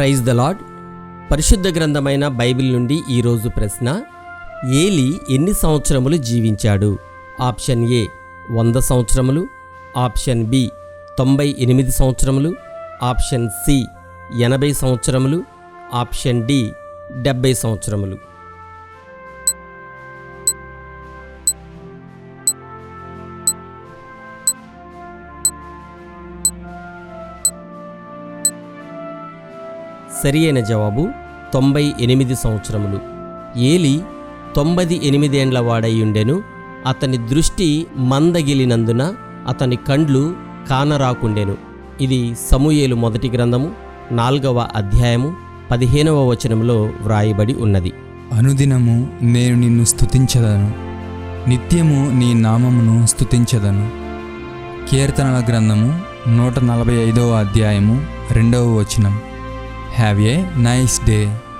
Praise the lord పరిశుద్ధ గ్రంథమైన Bible నుండి ఈరోజు ప్రశ్న ఏలి ఎన్ని సంవత్సరములు జీవించాడు? ఆప్షన్ ఏ వంద సంవత్సరములు. ఆప్షన్ బి తొంభై ఎనిమిది సంవత్సరములు. ఆప్షన్ సి ఎనభై సంవత్సరములు. ఆప్షన్ డి డెబ్బై సంవత్సరములు. సరియైన జవాబు తొంభై ఎనిమిది సంవత్సరములు. ఏలి తొంభై ఎనిమిదేండ్ల వాడయ్యుండెను అతని దృష్టి మందగిలినందున అతని కండ్లు కానరాకుండెను. ఇది సమూయేలు మొదటి గ్రంథము నాల్గవ అధ్యాయము పదిహేనవ వచనంలో వ్రాయబడి ఉన్నది. అనుదినము నేను నిన్ను స్థుతించదను నిత్యము నీ నామమును స్థుతించదను కీర్తనల గ్రంథము నూట నలభై ఐదవ అధ్యాయము రెండవ వచనం. Have a nice day